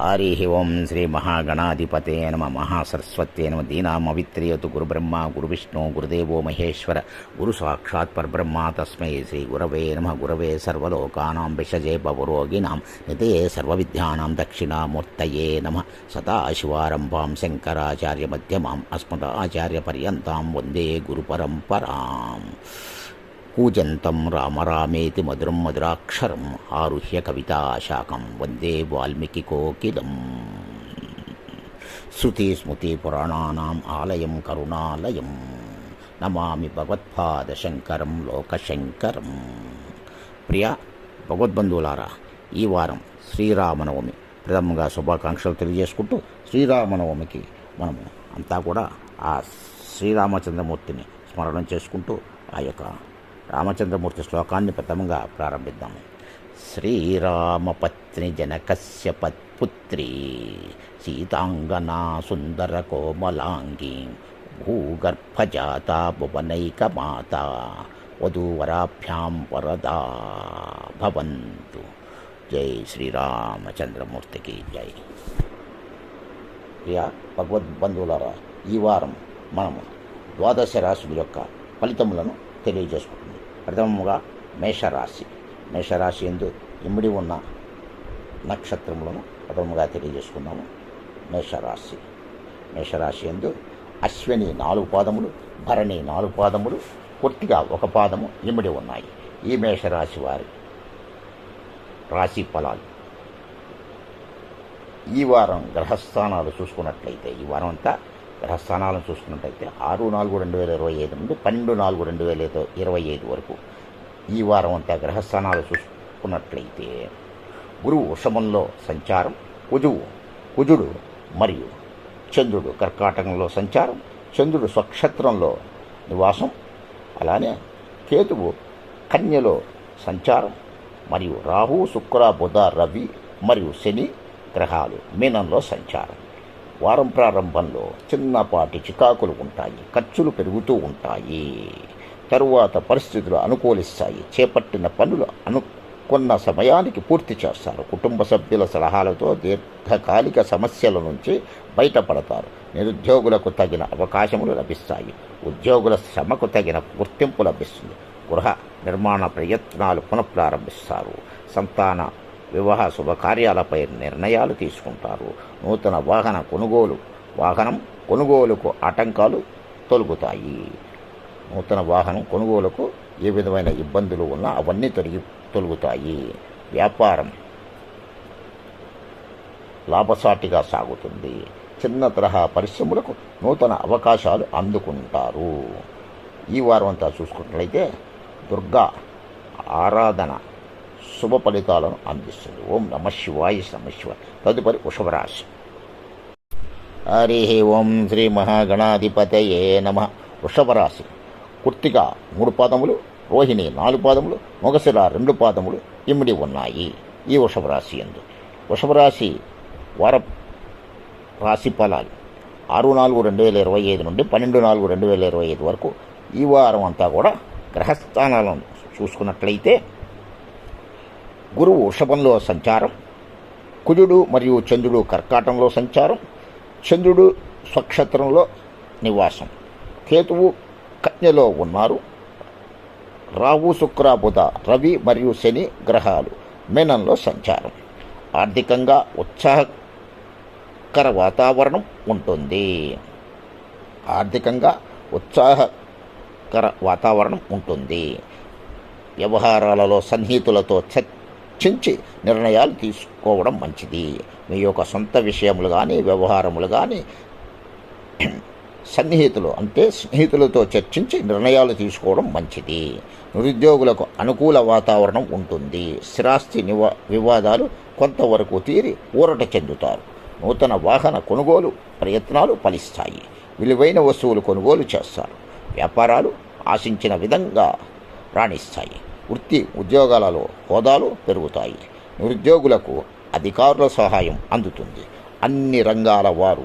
హరి ఓం శ్రీ మహాగణాధిపతే నమ మహాసరస్వతే నమ దీనామవిత్రియతు గురుబ్రహ్మ గురువిష్ణు గురుదేవో మహేశ్వర గురు సాక్షాత్ పరబ్రహ్మ తస్మై శ్రీ గురవే నమ గురవే సర్వలోకానాం విషజే భవరోగిణాం నితే సర్వవిద్యానాం దక్షిణామూర్తయే నమ. సదాశివారంభాం శంకరాచార్య శంకరాచార్యమధ్యమాం అస్మదాచార్యపర్యంతాం వందే గురు పరంపరాం కూజంతం రామరామేతి మధురం మధురాక్షరం ఆరుహ్య కవితాశాఖం వందే వాల్మీకి కోకిలం. శృతి స్మృతి పురాణానాం ఆలయం కరుణాలయం. నమామి భగవత్పాదశంకరం లోకశంకరం. ప్రియ భగవద్బంధువులారా ఈ వారం శ్రీరామనవమి ప్రథమంగా శుభాకాంక్షలు తెలియజేసుకుంటూ శ్రీరామనవమికి మనము అంతా కూడా ఆ శ్రీరామచంద్రమూర్తిని స్మరణం చేసుకుంటూ ఆ యొక్క రామచంద్రమూర్తి శ్లోకాన్ని ప్రథమంగా ప్రారంభిద్దాము శ్రీరామపత్ని జనకస్య పత్పుత్రి సీతాంగనా సుందర కోమలాంగి భూగర్భజాత భువనైకమాత వధూవరాభ్యాం వరదా భవంతు. జై శ్రీరామచంద్రమూర్తికి జై. ప్రియ భగవద్బంధువులారా ఈ వారం మనము ద్వాదశ రాశుల యొక్క ఫలితములను తెలియజేసుకుంటుంది. ప్రథమముగా మేషరాశి. మేషరాశి ఎందు ఇమిడి ఉన్న నక్షత్రములను ప్రథముగా తెలియజేసుకున్నాము మేషరాశి. మేషరాశి ఎందు అశ్విని నాలుగు పాదములు భరణి నాలుగు పాదములు కొట్టిగా ఒక పాదము ఇమిడి ఉన్నాయి. ఈ మేషరాశి వారి రాశి ఫలాలు. ఈ వారం గ్రహస్థానాలు చూసుకున్నట్లయితే ఈ వారం అంతా గ్రహస్థానాలను చూసుకున్నట్టయితే ఆరు నాలుగు రెండు వేల ఇరవై ఐదు నుండి పన్నెండు నాలుగు రెండు వేల ఇరవై ఐదు వరకు ఈ వారం అంతా గ్రహస్థానాలు చూసుకున్నట్లయితే గురువు వృషభంలో సంచారం కుజువు కుజుడు మరియు చంద్రుడు కర్కాటకంలో సంచారం చంద్రుడు స్వక్షత్రంలో నివాసం అలానే కేతువు కన్యలో సంచారం మరియు రాహు శుక్ర బుధ రవి మరియు శని గ్రహాలు మీనంలో సంచారం. వారం ప్రారంభంలో చిన్నపాటి చికాకులు ఉంటాయి ఖర్చులు పెరుగుతూ ఉంటాయి. తరువాత పరిస్థితులు అనుకూలిస్తాయి. చేపట్టిన పనులు అనుకున్న సమయానికి పూర్తి చేస్తారు. కుటుంబ సభ్యుల సలహాలతో దీర్ఘకాలిక సమస్యల నుంచి బయటపడతారు. నిరుద్యోగులకు తగిన అవకాశములు లభిస్తాయి. ఉద్యోగుల శ్రమకు తగిన గుర్తింపు లభిస్తుంది. గృహ నిర్మాణ ప్రయత్నాలు పునఃప్రారంభిస్తారు. సంతాన వివాహ శుభకార్యాలపై నిర్ణయాలు తీసుకుంటారు. నూతన వాహన కొనుగోలు వాహనం కొనుగోలుకు ఆటంకాలు తొలగుతాయి. నూతన వాహనం కొనుగోలుకు ఏ విధమైన ఇబ్బందులు ఉన్నా అవన్నీ తొలగి తొలగుతాయి. వ్యాపారం లాభసాటిగా సాగుతుంది. చిన్న తరహా పరిశ్రమలకు నూతన అవకాశాలు అందుకుంటారు. ఈ వారం అంతా చూసుకున్నట్లయితే దుర్గా ఆరాధన శుభ ఫలితాలను అందిస్తుంది. ఓం నమ శివాయ నమ తదుపరి వృషభరాశి. హరి ఓం శ్రీ మహాగణాధిపతయే నమ. వృషభరాశి. కుర్తిక మూడు పాదములు రోహిణి నాలుగు పాదములు మొగసిర రెండు పాదములు ఇమిడి ఉన్నాయి ఈ వృషభరాశి ఎందు వృషభరాశి వార రాశి ఫలాలు. ఆరు నాలుగు రెండు వేల ఇరవై ఐదు నుండి పన్నెండు నాలుగు రెండు వేల ఇరవై ఐదు వరకు ఈ వారం అంతా కూడా గ్రహస్థానాలను చూసుకున్నట్లయితే గురువు వృషభంలో సంచారం కుజుడు మరియు చంద్రుడు కర్కాటంలో సంచారం చంద్రుడు స్వక్షత్రంలో నివాసం. కేతువు కన్యలో ఉన్నారు. రావు శుక్ర బుధ రవి మరియు శని గ్రహాలు మేనంలో సంచారం. ఆర్థికంగా ఉత్సాహకర వాతావరణం ఉంటుంది. ఆర్థికంగా ఉత్సాహకర వాతావరణం ఉంటుంది. వ్యవహారాలలో సన్నిహితులతో చర్చించి నిర్ణయాలు తీసుకోవడం మంచిది. మీ యొక్క సొంత విషయములు కానీ వ్యవహారములు కానీ సన్నిహితులు అంటే స్నేహితులతో చర్చించి నిర్ణయాలు తీసుకోవడం మంచిది. నిరుద్యోగులకు అనుకూల వాతావరణం ఉంటుంది. స్థిరాస్తి నివా వివాదాలు కొంతవరకు తీరి ఊరట చెందుతారు. నూతన వాహన కొనుగోలు ప్రయత్నాలు ఫలిస్తాయి. విలువైన వస్తువులు కొనుగోలు చేస్తారు. వ్యాపారాలు ఆశించిన విధంగా రాణిస్తాయి. వృత్తి ఉద్యోగాలలో హోదాలు పెరుగుతాయి. నిరుద్యోగులకు అధికారుల సహాయం అందుతుంది. అన్ని రంగాల వారు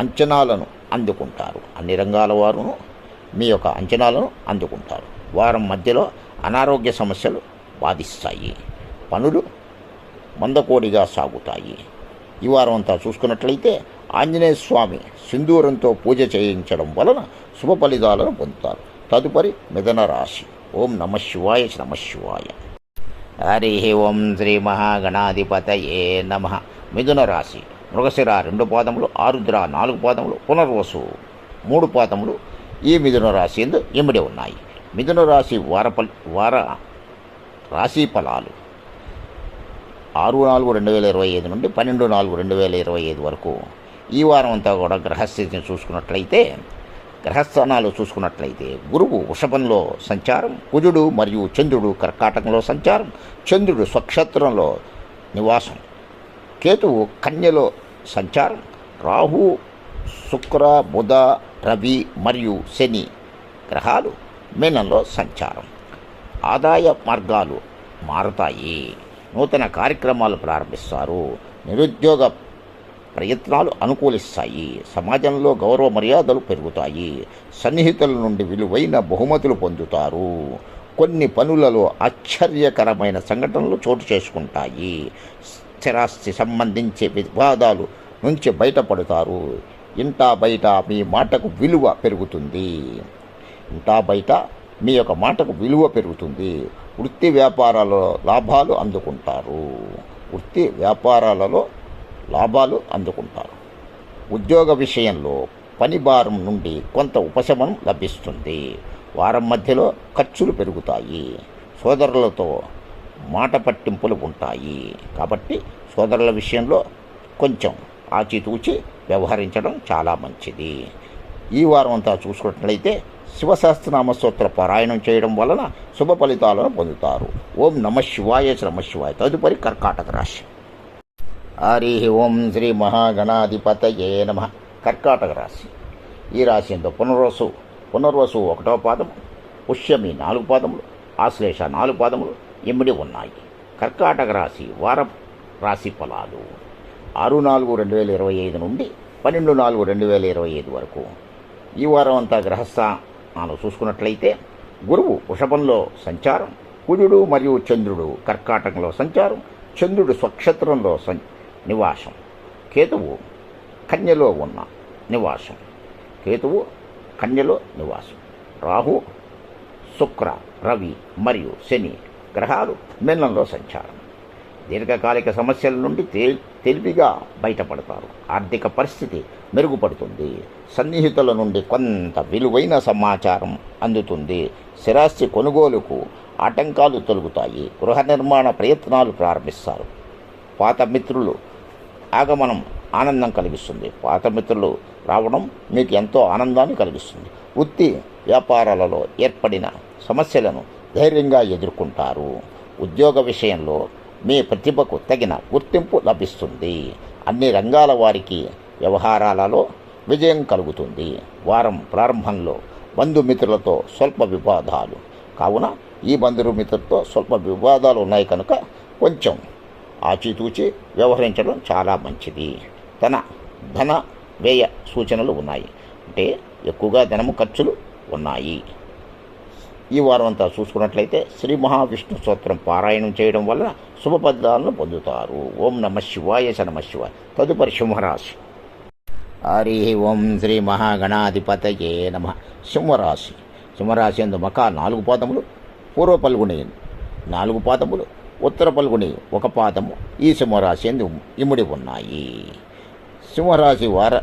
అంచనాలను అందుకుంటారు. అన్ని రంగాల వారు మీ యొక్క అంచనాలను అందుకుంటారు. వారం మధ్యలో అనారోగ్య సమస్యలు బాధిస్తాయి. పనులు మందకోడిగా సాగుతాయి. ఈ వారం అంతా చూసుకున్నట్లయితే ఆంజనేయ స్వామి సింధూరంతో పూజ చేయించడం వలన శుభ ఫలితాలను పొందుతారు. తదుపరి మిథన రాశి. ఓం నమ శివాయ నమ శివాయ. హరి ఓం శ్రీ మహాగణాధిపతయే నమ. మిథున రాశి మృగశిర రెండు పాదములు ఆరుద్ర నాలుగు పాదములు పునర్వసు మూడు పాదములు ఈ మిథున రాశి ఎందు ఇమిడి ఉన్నాయి. మిథున రాశి వార వార రాశి ఫలాలు ఆరు నాలుగు రెండు వేల ఇరవై ఐదు నుండి పన్నెండు నాలుగు రెండు వేల ఇరవై ఐదు వరకు ఈ వారం అంతా కూడా గ్రహస్థితిని చూసుకున్నట్లయితే గ్రహస్థానాలు చూసుకున్నట్లయితే గురువు వృషభంలో సంచారం కుజుడు మరియు చంద్రుడు కర్కాటకంలో సంచారం చంద్రుడు స్వక్షేత్రంలో నివాసం. కేతువు కన్యలో సంచారం రాహు శుక్ర బుధ రవి మరియు శని గ్రహాలు మీనంలో సంచారం. ఆదాయ మార్గాలు మారుతాయి. నూతన కార్యక్రమాలు ప్రారంభిస్తారు. నిరుద్యోగ ప్రయత్నాలు అనుకూలిస్తాయి. సమాజంలో గౌరవ మర్యాదలు పెరుగుతాయి. సన్నిహితుల నుండి విలువైన బహుమతులు పొందుతారు. కొన్ని పనులలో ఆశ్చర్యకరమైన సంఘటనలు చోటు చేసుకుంటాయి. స్థిరాస్తి సంబంధించి వివాదాలు నుంచి బయటపడతారు. ఇంటా బయట మీ మాటకు విలువ పెరుగుతుంది. ఇంటా బయట మీ యొక్క మాటకు విలువ పెరుగుతుంది. వృత్తి వ్యాపారాలలో లాభాలు అందుకుంటారు. వృత్తి వ్యాపారాలలో లాభాలు అందుకుంటారు. ఉద్యోగ విషయంలో పని భారం నుండి కొంత ఉపశమనం లభిస్తుంది. వారం మధ్యలో ఖర్చులు పెరుగుతాయి. సోదరులతో మాట పట్టింపులు ఉంటాయి. కాబట్టి సోదరుల విషయంలో కొంచెం ఆచితూచి వ్యవహరించడం చాలా మంచిది. ఈ వారం అంతా చూసుకున్నట్లయితే శివసహస్రనామ స్తోత్ర పారాయణం చేయడం వలన శుభ ఫలితాలను పొందుతారు. ఓం నమ శివాయ నమ శివాయ. తదుపరి కర్కాటక రాశి. హరి ఓం శ్రీ మహాగణాధిపతయే నమ. కర్కాటక రాశి. ఈ రాశి ఎంతో పునర్వసు పునర్వసు ఒకటో పాదము పుష్యమి నాలుగు పాదములు ఆశ్లేష నాలుగు పాదములు ఇమిడి ఉన్నాయి. కర్కాటక రాశి వార రాశి ఫలాలు. ఆరు నాలుగు రెండు వేల ఇరవై ఐదు నుండి పన్నెండు నాలుగు రెండు వేల ఇరవై ఐదు వరకు. ఈ వారం అంతా గ్రహస్థానాలు చూసుకున్నట్లయితే గురువు వృషభంలో సంచారం కుజుడు మరియు చంద్రుడు కర్కాటకంలో సంచారం చంద్రుడు స్వక్షత్రంలో సం నివాసం. కేతువు కన్యలో ఉన్న నివాసం. కేతువు కన్యలో నివాసం. రాహు శుక్ర రవి మరియు శని గ్రహాలు మిన్నంలో సంచారం. దీర్ఘకాలిక సమస్యల నుండి తే తెలివిగా బయటపడతారు. ఆర్థిక పరిస్థితి మెరుగుపడుతుంది. సన్నిహితుల నుండి కొంత విలువైన సమాచారం అందుతుంది. స్థిరాస్తి కొనుగోలుకు ఆటంకాలు తొలగుతాయి. గృహ నిర్మాణ ప్రయత్నాలు ప్రారంభిస్తారు. పాత మిత్రులు ఆగమనం ఆనందం కలిగిస్తుంది. పాత మిత్రులు రావడం మీకు ఎంతో ఆనందాన్ని కలిగిస్తుంది. వృత్తి వ్యాపారాలలో ఏర్పడిన సమస్యలను ధైర్యంగా ఎదుర్కొంటారు. ఉద్యోగ విషయంలో మీ ప్రతిభకు తగిన గుర్తింపు లభిస్తుంది. అన్ని రంగాల వారికి వ్యవహారాలలో విజయం కలుగుతుంది. వారం ప్రారంభంలో బంధుమిత్రులతో స్వల్ప వివాదాలు. కావున ఈ బంధుమిత్రులతో స్వల్ప వివాదాలు ఉన్నాయి కనుక కొంచెం ఆచితూచి వ్యవహరించడం చాలా మంచిది. తన ధన వ్యయ సూచనలు ఉన్నాయి. అంటే ఎక్కువగా ధనము ఖర్చులు ఉన్నాయి. ఈ వారం అంతా చూసుకున్నట్లయితే శ్రీ మహావిష్ణు స్తోత్రం పారాయణం చేయడం వల్ల శుభ ఫలితాలను పొందుతారు. ఓం నమ శివాయ స నమ శివాయ. తదుపరి సింహరాశి. హరి ఓం శ్రీ మహాగణాధిపతయే నమ. సింహరాశి. సింహరాశి ఎందు మకా నాలుగు పాదములు పూర్వ పల్గుని నాలుగు పాదములు ఉత్తర పలుకుని ఒక పాదము ఈ సింహరాశి అందు ఇముడి ఉన్నాయి. సింహరాశి వార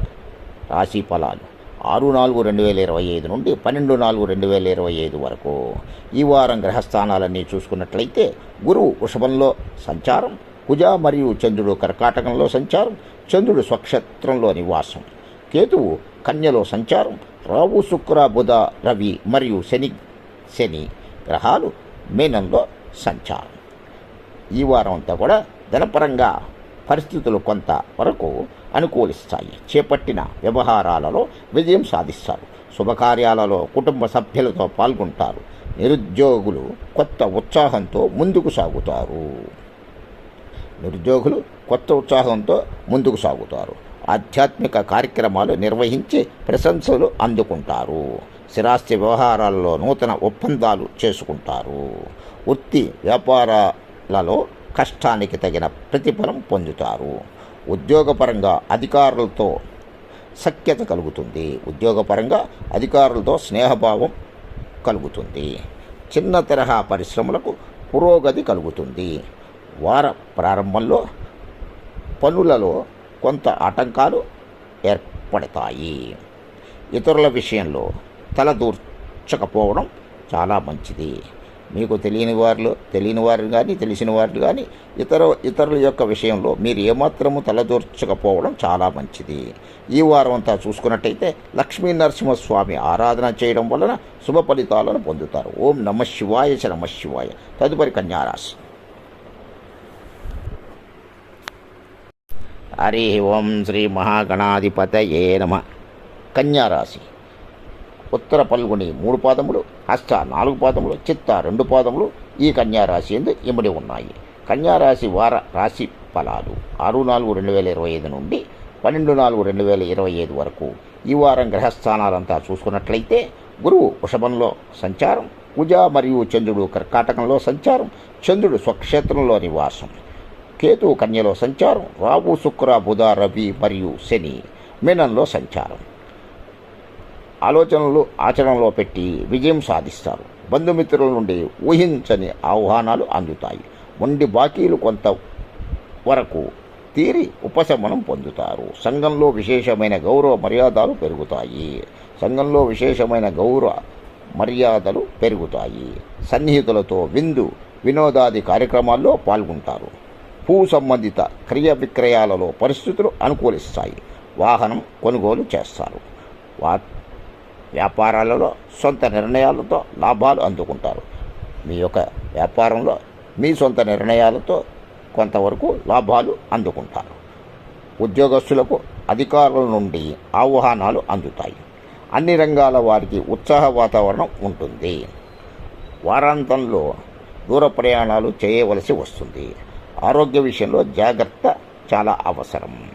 రాశి ఫలాలు ఆరు నాలుగు రెండు వేల ఇరవై ఐదు నుండి పన్నెండు నాలుగు రెండు వేల ఇరవై ఐదు వరకు. ఈ వారం గ్రహస్థానాలన్నీ చూసుకున్నట్లయితే గురువు వృషభంలో సంచారం కుజ మరియు చంద్రుడు కర్కాటకంలో సంచారం చంద్రుడు స్వక్షేత్రంలో నివాసం కేతువు కన్యలో సంచారం రావు శుక్ర బుధ రవి మరియు శని శని గ్రహాలు మీనంలో సంచారం. ఈ వారం అంతా కూడా ధనపరంగా పరిస్థితులు కొంత వరకు అనుకూలిస్తాయి. చేపట్టిన వ్యవహారాలలో విజయం సాధిస్తారు. శుభకార్యాలలో కుటుంబ సభ్యులతో పాల్గొంటారు. నిరుద్యోగులు కొత్త ఉత్సాహంతో ముందుకు సాగుతారు. నిరుద్యోగులు కొత్త ఉత్సాహంతో ముందుకు సాగుతారు. ఆధ్యాత్మిక కార్యక్రమాలు నిర్వహించి ప్రశంసలు అందుకుంటారు. స్థిరాస్తి వ్యవహారాలలో నూతన ఒప్పందాలు చేసుకుంటారు. వృత్తి లలో కష్టానికి తగిన ప్రతిఫలం పొందుతారు. ఉద్యోగపరంగా అధికారులతో సఖ్యత కలుగుతుంది. ఉద్యోగపరంగా అధికారులతో స్నేహభావం కలుగుతుంది. చిన్న తరహా పరిశ్రమలకు పురోగతి కలుగుతుంది. వార ప్రారంభంలో పనులలో కొంత ఆటంకాలు ఏర్పడతాయి. ఇతరుల విషయంలో తలదూర్చకపోవడం చాలా మంచిది. మీకు తెలియని వారిలో తెలియని వారు కానీ తెలిసిన వారు కానీ ఇతర ఇతరుల యొక్క విషయంలో మీరు ఏమాత్రము తలదూర్చకపోవడం చాలా మంచిది. ఈ వారం అంతా చూసుకున్నట్టయితే లక్ష్మీ నరసింహస్వామి ఆరాధన చేయడం వలన శుభ ఫలితాలను పొందుతారు. ఓం నమ శివాయ చ నమ శివాయ. తదుపరి కన్యారాశి. హరి ఓం శ్రీ మహాగణాధిపతయే నమ. కన్యారాశి. ఉత్తర పల్గొని మూడు పాదములు హస్త నాలుగు పాదములు చిత్త రెండు పాదములు ఈ కన్యారాశి ఎందు ఇమిడి ఉన్నాయి. కన్యారాశి వార రాశి ఫలాలు ఆరు నాలుగు రెండు వేల ఇరవై ఐదు నుండి పన్నెండు నాలుగు రెండు వేల ఇరవై ఐదు వరకు. ఈ వారం గ్రహస్థానాలంతా చూసుకున్నట్లయితే గురువు వృషభంలో సంచారం కుజ మరియు చంద్రుడు కర్కాటకంలో సంచారం చంద్రుడు స్వక్షేత్రంలో నివాసం. కేతు కన్యలో సంచారం రావు శుక్ర బుధ రవి మరియు శని మీనంలో సంచారం. ఆలోచనలు ఆచరణలో పెట్టి విజయం సాధిస్తారు. బంధుమిత్రుల నుండి ఊహించని ఆహ్వానాలు అందుతాయి. మొండి బాకీలు కొంత వరకు తీరి ఉపశమనం పొందుతారు. సంఘంలో విశేషమైన గౌరవ మర్యాదలు పెరుగుతాయి. సంఘంలో విశేషమైన గౌరవ మర్యాదలు పెరుగుతాయి. సన్నిహితులతో విందు వినోదాది కార్యక్రమాల్లో పాల్గొంటారు. భూ సంబంధిత క్రియ విక్రయాలలో పరిస్థితులు అనుకూలిస్తాయి. వాహనం కొనుగోలు చేస్తారు. వా వ్యాపారాలలో సొంత నిర్ణయాలతో లాభాలు అందుకుంటారు. మీ యొక్క వ్యాపారంలో మీ సొంత నిర్ణయాలతో కొంతవరకు లాభాలు అందుకుంటారు. ఉద్యోగస్తులకు అధికారుల నుండి ఆహ్వానాలు అందుతాయి. అన్ని రంగాల వారికి ఉత్సాహ వాతావరణం ఉంటుంది. వారాంతంలో దూర ప్రయాణాలు చేయవలసి వస్తుంది. ఆరోగ్య విషయంలో జాగ్రత్త చాలా అవసరం.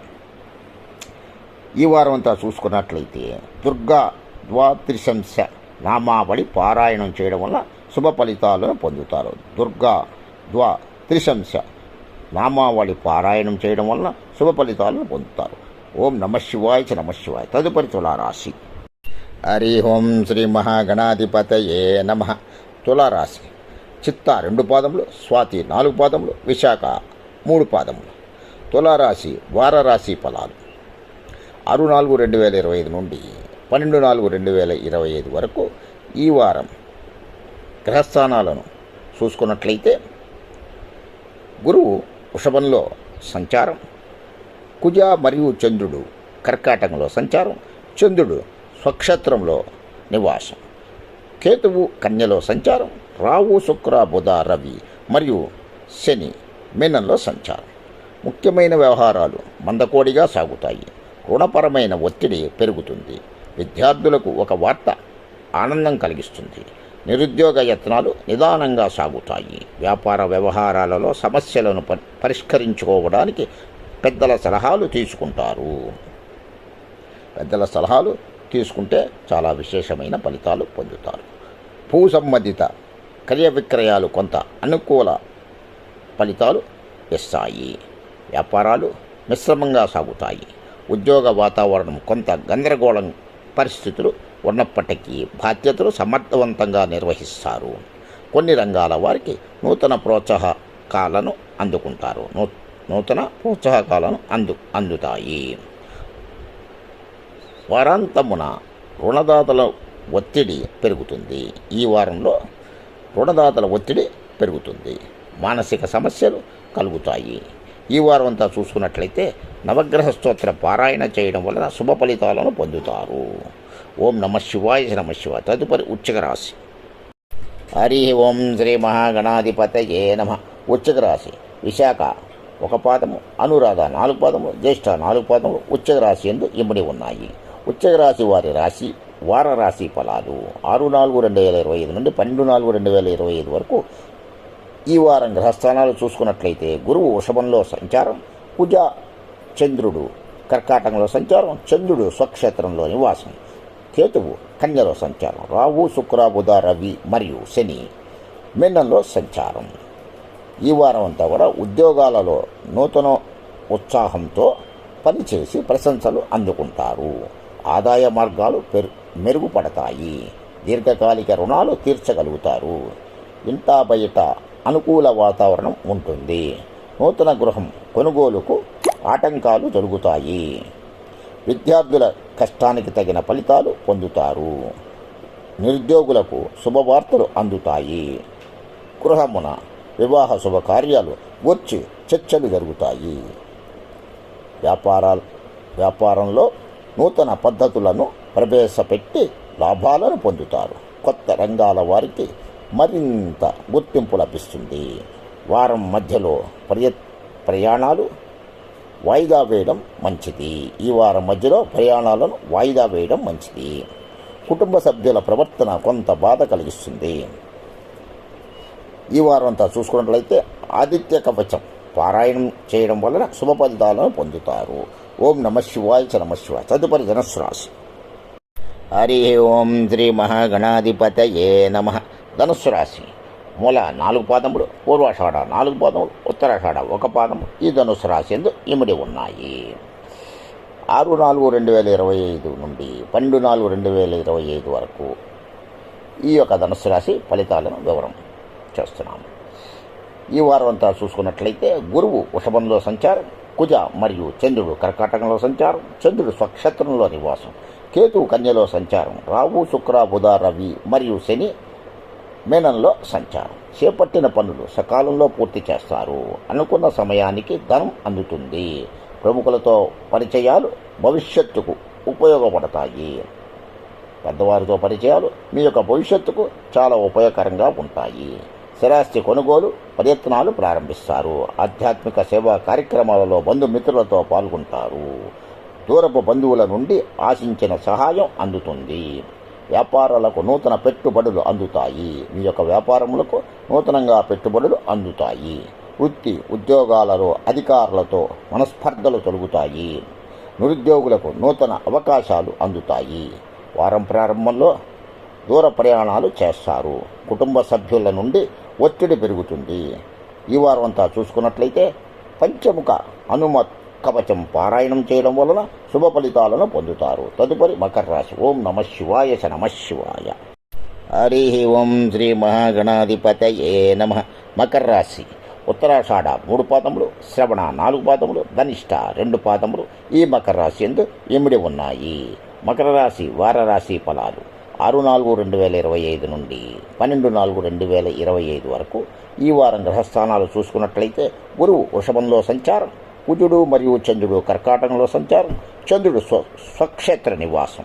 ఈ వారం అంతా చూసుకున్నట్లయితే దుర్గా ద్వాత్రిశంస నామావళి పారాయణం చేయడం వల్ల శుభ ఫలితాలను పొందుతారు. దుర్గా ద్వా త్రిశంస నామావళి పారాయణం చేయడం వల్ల శుభ ఫలితాలను పొందుతారు. ఓం నమ శివాయ చ నమ శివాయ. తదుపరి తులారాశి. హరి ఓం శ్రీ మహాగణాధిపతయే నమ. తులారాశి. చిత్త రెండు పాదములు స్వాతి నాలుగు పాదములు విశాఖ మూడు పాదములు. తులారాశి వారరాశి ఫలాలు. ఆరు నాలుగు రెండు వేల ఇరవై ఐదు నుండి పన్నెండు నాలుగు రెండు వేల ఇరవై ఐదు వరకు ఈ వారం గ్రహస్థానాలను చూసుకున్నట్లయితే గురువు వృషభంలో సంచారం కుజ మరియు చంద్రుడు కర్కాటకంలో సంచారం చంద్రుడు స్వక్షేత్రంలో నివాసం కేతువు కన్యలో సంచారం రావు శుక్ర బుధ రవి మరియు శని మీనంలో సంచారం. ముఖ్యమైన వ్యవహారాలు మందకోడిగా సాగుతాయి. రుణపరమైన ఒత్తిడి పెరుగుతుంది. విద్యార్థులకు ఒక వార్త ఆనందం కలిగిస్తుంది. నిరుద్యోగ యత్నాలు నిదానంగా సాగుతాయి. వ్యాపార వ్యవహారాలలో సమస్యలను పరిష్కరించుకోవడానికి పెద్దల సలహాలు తీసుకుంటారు. పెద్దల సలహాలు తీసుకుంటే చాలా విశేషమైన ఫలితాలు పొందుతారు. భూ సంబంధిత క్రయ విక్రయాలు కొంత అనుకూల ఫలితాలు ఇస్తాయి వ్యాపారాలు మిశ్రమంగా సాగుతాయి. ఉద్యోగ వాతావరణం కొంత గందరగోళం పరిస్థితులు ఉన్నప్పటికీ బాధ్యతలు సమర్థవంతంగా నిర్వహిస్తారు. కొన్ని రంగాల వారికి నూతన ప్రోత్సాహకాలను అందుకుంటారు. నూ- నూతన ప్రోత్సాహకాలను అందు అందుతాయి. వారాంతమున రుణదాతల ఒత్తిడి పెరుగుతుంది. ఈ వారంలో రుణదాతల ఒత్తిడి పెరుగుతుంది. మానసిక సమస్యలు కలుగుతాయి. ఈ వారం అంతా చూసుకున్నట్లయితే నవగ్రహ స్తోత్ర పారాయణ చేయడం వలన శుభ ఫలితాలను పొందుతారు. ఓం నమ శివాయ నమ శివ తదుపరి ఉచ్చక రాశి. హరి ఓం శ్రీ మహాగణాధిపతయే నమ. ఉచ్చక రాశి. విశాఖ ఒక పాదము అనురాధ నాలుగు పాదము జ్యేష్ఠ నాలుగు పాదములు ఉచ్చక రాశి ఎందు ఇమ్మడి ఉన్నాయి. ఉచ్చక రాశి వారి రాశి వార రాశి ఫలాలు. ఆరు నాలుగు రెండు వేల ఇరవై ఐదు నుండి పన్నెండు నాలుగు రెండు వేల ఇరవై ఐదు వరకు ఈ వారం గ్రహస్థానాలు చూసుకున్నట్లయితే గురువు వృషభంలో సంచారం కుజ చంద్రుడు కర్కాటకంలో సంచారం చంద్రుడు స్వక్షేత్రంలో నివాసం కేతువు కన్యలో సంచారం రావు శుక్ర బుధ రవి మరియు శని మిన్నంలో సంచారం. ఈ వారం అంతా కూడా ఉద్యోగాలలో నూతన ఉత్సాహంతో పనిచేసి ప్రశంసలు అందుకుంటారు. ఆదాయ మార్గాలు పెరు మెరుగుపడతాయి. దీర్ఘకాలిక రుణాలు తీర్చగలుగుతారు. ఇంటా బయట అనుకూల వాతావరణం ఉంటుంది. నూతన గృహం కొనుగోలుకు ఆటంకాలు జరుగుతాయి. విద్యార్థుల కష్టానికి తగిన ఫలితాలు పొందుతారు. నిరుద్యోగులకు శుభవార్తలు అందుతాయి. గృహమున వివాహ శుభకార్యాలు వచ్చి చర్చలు జరుగుతాయి. వ్యాపారాలు వ్యాపారంలో నూతన పద్ధతులను ప్రవేశపెట్టి లాభాలను పొందుతారు. కొత్త రంగాల వారికి మరింత గుర్తింపు లభిస్తుంది. వారం మధ్యలో ప్రయ ప్రయాణాలు. వాయిదా వేయడం మంచిది. ఈ వారం మధ్యలో ప్రయాణాలను వాయిదా వేయడం మంచిది. కుటుంబ సభ్యుల ప్రవర్తన కొంత బాధ కలిగిస్తుంది. ఈ వారం అంతా చూసుకున్నట్లయితే ఆదిత్య కవచం పారాయణం చేయడం వలన శుభ ఫలితాలను పొందుతారు. ఓం నమ శివాయ చ నమ శివాయ. తదుపరి ధనస్సు రాశి. హరి ఓం శ్రీ మహాగణాధిపతయే నమ. ధనుస్సు రాశి. మూల నాలుగు పాదములు పూర్వాషాఢ నాలుగు పాదములు ఉత్తరాషాఢ ఒక పాదము. ఈ ధనుస్సు రాశి ఎందు ఇమిడి ఉన్నాయి. ఆరు నాలుగు రెండు వేల ఇరవై ఐదు నుండి పన్నెండు నాలుగు రెండు వేల ఇరవై ఐదు వరకు ఈ యొక్క ధనుస్సు రాశి ఫలితాలను వివరం చేస్తున్నాము. ఈ వారం అంతా చూసుకున్నట్లయితే గురువు వృషభంలో సంచారం కుజ మరియు చంద్రుడు కర్కాటకంలో సంచారం చంద్రుడు స్వక్షేత్రంలో నివాసం కేతు కన్యలో సంచారం రావు శుక్ర బుధ రవి మరియు శని మేనంలో సంచారం. చేపట్టిన పనులు సకాలంలో పూర్తి చేస్తారు. అనుకున్న సమయానికి ధనం అందుతుంది. ప్రముఖులతో పరిచయాలు భవిష్యత్తుకు ఉపయోగపడతాయి. పెద్దవారితో పరిచయాలు మీ యొక్క భవిష్యత్తుకు చాలా ఉపయోగకరంగా ఉంటాయి. స్థిరాస్తి కొనుగోలు ప్రయత్నాలు ప్రారంభిస్తారు. ఆధ్యాత్మిక సేవా కార్యక్రమాలలో బంధుమిత్రులతో పాల్గొంటారు. దూరపు బంధువుల నుండి ఆశించిన సహాయం అందుతుంది. వ్యాపారాలకు నూతన పెట్టుబడులు అందుతాయి. మీ యొక్క వ్యాపారములకు నూతనంగా పెట్టుబడులు అందుతాయి. వృత్తి ఉద్యోగాలలో అధికారులతో మనస్పర్ధలు తొలుగుతాయి. నిరుద్యోగులకు నూతన అవకాశాలు అందుతాయి. వారం ప్రారంభంలో దూర ప్రయాణాలు చేస్తారు. కుటుంబ సభ్యుల నుండి ఒత్తిడి పెరుగుతుంది. ఈ వారం అంతా చూసుకున్నట్లయితే పంచముఖ హనుమ కవచం పారాయణం చేయడం వలన శుభ ఫలితాలను పొందుతారు. తదుపరి మకర రాశి. ఓం నమ శివాయ చ నమ శివాయ. హరి ఓం శ్రీ మహాగణాధిపతయే నమ. మకర రాశి. ఉత్తరాషాఢ మూడు పాదములు శ్రవణ నాలుగు పాదములు ధనిష్ట రెండు పాదములు ఈ మకర రాశి ఎందు ఇమిడి ఉన్నాయి. మకర రాశి వార రాశి ఫలాలు ఆరు నాలుగు రెండు వేల ఇరవై ఐదు నుండి పన్నెండు నాలుగు రెండు వేల ఇరవై ఐదు వరకు ఈ వారం గ్రహస్థానాలు చూసుకున్నట్లయితే గురువు వృషభంలో సంచారం కుజుడు మరియు చంద్రుడు కర్కాటకంలో సంచారం చంద్రుడు స్వ స్వక్షేత్ర నివాసం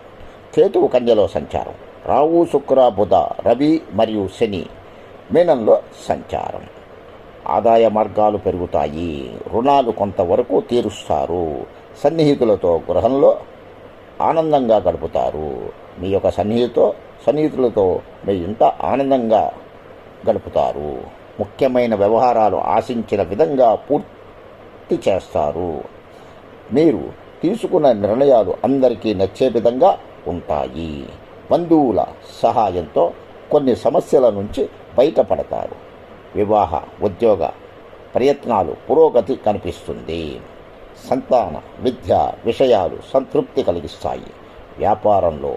కేతువు కన్యలో సంచారం రావు శుక్ర బుధ రవి మరియు శని మీనంలో సంచారం. ఆదాయ మార్గాలు పెరుగుతాయి. రుణాలు కొంతవరకు తీరుస్తారు. సన్నిహితులతో గృహంలో ఆనందంగా గడుపుతారు. మీ యొక్క సన్నిహితో సన్నిహితులతో మీ ఇంట ఆనందంగా గడుపుతారు. ముఖ్యమైన వ్యవహారాలు ఆశించిన విధంగా పూర్తి చేస్తారు. మీరు తీసుకున్న నిర్ణయాలు అందరికీ నచ్చే విధంగా ఉంటాయి. బంధువుల సహాయంతో కొన్ని సమస్యల నుంచి బయటపడతారు. వివాహ ఉద్యోగ ప్రయత్నాలు పురోగతి కనిపిస్తుంది. సంతాన విద్య విషయాలు సంతృప్తి కలిగిస్తాయి. వ్యాపారంలో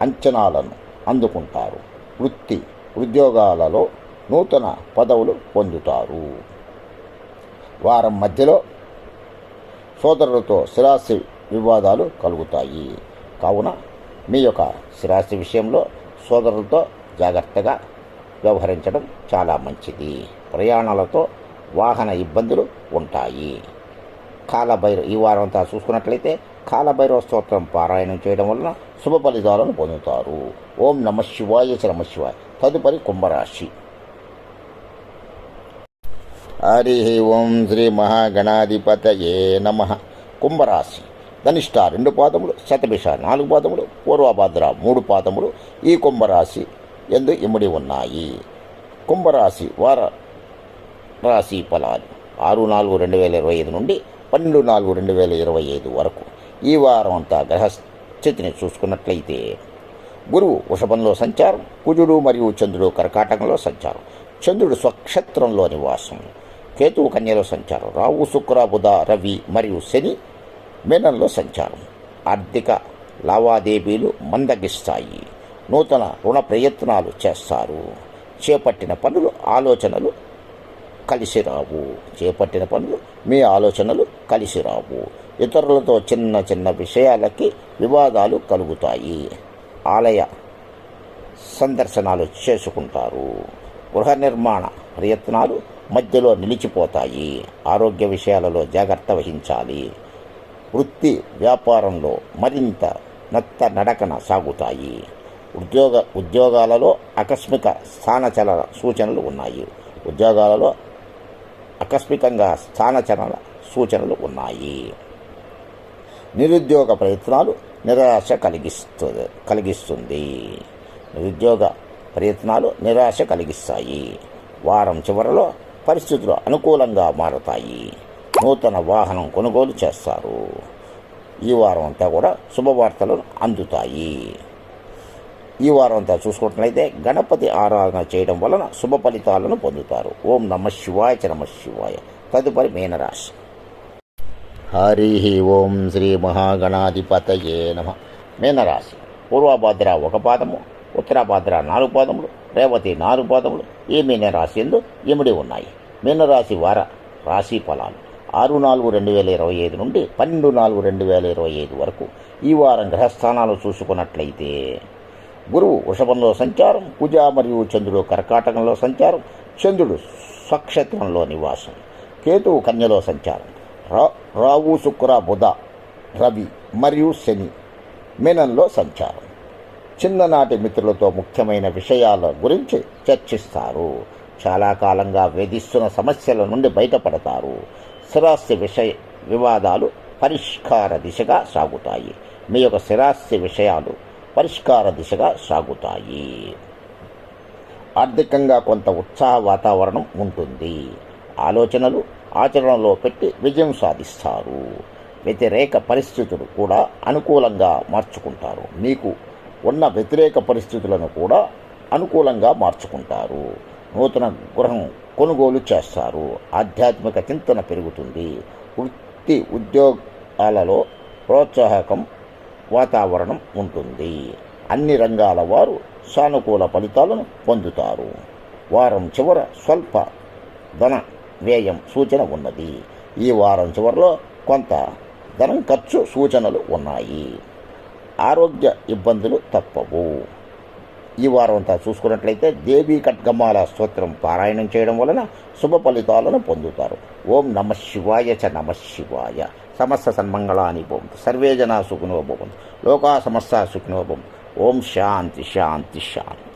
అంచనాలను అందుకుంటారు. వృత్తి ఉద్యోగాలలో నూతన పదవులు పొందుతారు. వారం మధ్యలో సోదరులతో స్థిరాస్తి వివాదాలు కలుగుతాయి. కావున మీ యొక్క స్థిరాస్తి విషయంలో సోదరులతో జాగ్రత్తగా వ్యవహరించడం చాలా మంచిది. ప్రయాణాలతో వాహన ఇబ్బందులు ఉంటాయి. కాలభైర ఈ వారం అంతా చూసుకున్నట్లయితే కాలభైరవ స్తోత్రం పారాయణం చేయడం వలన శుభ ఫలితాలను పొందుతారు. ఓం నమ శివాయ నమ శివాయ. తదుపరి కుంభరాశి. హరి ఓం శ్రీ మహాగణాధిపతయే నమ. కుంభరాశి. ధనిష్ట రెండు పాదములు శతభిష నాలుగు పాదములు పూర్వభద్ర మూడు పాదములు ఈ కుంభరాశి ఎందు ఇముడి ఉన్నాయి. కుంభరాశి వార రాశి ఫలాలు ఆరు నాలుగు రెండు వేల ఇరవై ఐదు నుండి పన్నెండు నాలుగు రెండు వేల ఇరవై ఐదు వరకు. ఈ వారం అంతా గ్రహస్థితిని చూసుకున్నట్లయితే గురువు వృషభంలో సంచారం కుజుడు మరియు చంద్రుడు కర్కాటకంలో సంచారం. చంద్రుడు స్వక్షేత్రంలో నివాసం. కేతువు కన్యలో సంచారం. రావు శుక్ర బుధ రవి మరియు శని మీనంలో సంచారం. ఆర్థిక లావాదేవీలు మందగిస్తాయి. నూతన రుణ ప్రయత్నాలు చేస్తారు. చేపట్టిన పనులు ఆలోచనలు కలిసి రావు. చేపట్టిన పనులు మీ ఆలోచనలు కలిసి రావు. ఇతరులతో చిన్న చిన్న విషయాలకి వివాదాలు కలుగుతాయి. ఆలయ సందర్శనాలు చేసుకుంటారు. గృహ నిర్మాణ ప్రయత్నాలు మధ్యలో నిలిచిపోతాయి. ఆరోగ్య విషయాలలో జాగ్రత్త వహించాలి. వృత్తి వ్యాపారంలో మరింత నత్త నడకన సాగుతాయి. ఉద్యోగ ఉద్యోగాలలో ఆకస్మిక స్థానచలన సూచనలు ఉన్నాయి. ఉద్యోగాలలో ఆకస్మికంగా స్థానచలన సూచనలు ఉన్నాయి. నిరుద్యోగ ప్రయత్నాలు నిరాశ కలిగిస్తుంది కలిగిస్తుంది. నిరుద్యోగ ప్రయత్నాలు నిరాశ కలిగిస్తాయి. వారం చివరలో పరిస్థితులు అనుకూలంగా మారతాయి. నూతన వాహనం కొనుగోలు చేస్తారు. ఈ వారం అంతా కూడా శుభవార్తలు అందుతాయి. ఈ వారం అంతా చూసుకున్నట్లయితే గణపతి ఆరాధన చేయడం వలన శుభ ఫలితాలను పొందుతారు. ఓం నమ శివాయ చ నమ శివాయ. తదుపరి మీనరాశి. హరి ఓం శ్రీ మహాగణాధిపతయే నమ. మీనరాశి. పూర్వభద్ర ఒక పాదము ఉత్తరాభాద్ర నాలుగు పాదములు రేవతి నాలుగు పాదములు ఈ మీనరాశి ఎందు ఇమిడి ఉన్నాయి. మీనరాశి వార రాశి ఫలాలు ఆరు నాలుగు రెండు వేల ఇరవై ఐదు నుండి పన్నెండు నాలుగు రెండు వేల ఇరవై ఐదు వరకు ఈ వారం గ్రహస్థానాలు చూసుకున్నట్లయితే గురువు వృషభంలో సంచారం కుజ మరియు చంద్రుడు కర్కాటకంలో సంచారం చంద్రుడు స్వక్షేత్రంలో నివాసం కేతువు కన్యలో సంచారం రా రావు శుక్ర బుధ రవి మరియు శని మీనంలో సంచారం. చిన్ననాటి మిత్రులతో ముఖ్యమైన విషయాల గురించి చర్చిస్తారు. చాలా కాలంగా వేధిస్తున్న సమస్యల నుండి బయటపడతారు. స్థిరాస్తి విషయ వివాదాలు పరిష్కార దిశగా సాగుతాయి. మీ యొక్క స్థిరాస్తి విషయాలు పరిష్కార దిశగా సాగుతాయి. ఆర్థికంగా కొంత ఉత్సాహ వాతావరణం ఉంటుంది. ఆలోచనలు ఆచరణలో పెట్టి విజయం సాధిస్తారు. వ్యతిరేక పరిస్థితులు కూడా అనుకూలంగా మార్చుకుంటారు. మీకు ఉన్న వ్యతిరేక పరిస్థితులను కూడా అనుకూలంగా మార్చుకుంటారు. నూతన గృహం కొనుగోలు చేస్తారు. ఆధ్యాత్మిక చింతన పెరుగుతుంది. వృత్తి ఉద్యోగాలలో ప్రోత్సాహకం వాతావరణం ఉంటుంది. అన్ని రంగాల వారు సానుకూల ఫలితాలను పొందుతారు. వారం చివర స్వల్ప ధన వ్యయం సూచన ఉన్నది. ఈ వారం చివరిలో కొంత ధనం ఖర్చు సూచనలు ఉన్నాయి. ఆరోగ్య ఇబ్బందులు తప్పవు. ఈ వారం అంతా చూసుకున్నట్లయితే దేవీ ఖడ్గమాల స్తోత్రం పారాయణం చేయడం వలన శుభ ఫలితాలను పొందుతారు. ఓం నమ శివాయ చ నమ శివాయ. సమస్త సన్మంగళాని భవంతు. సర్వే జనా సుఖినో భవంతు. లోకా సమస్త సుఖినో భవంతు. ఓం శాంతి శాంతి శాంతి.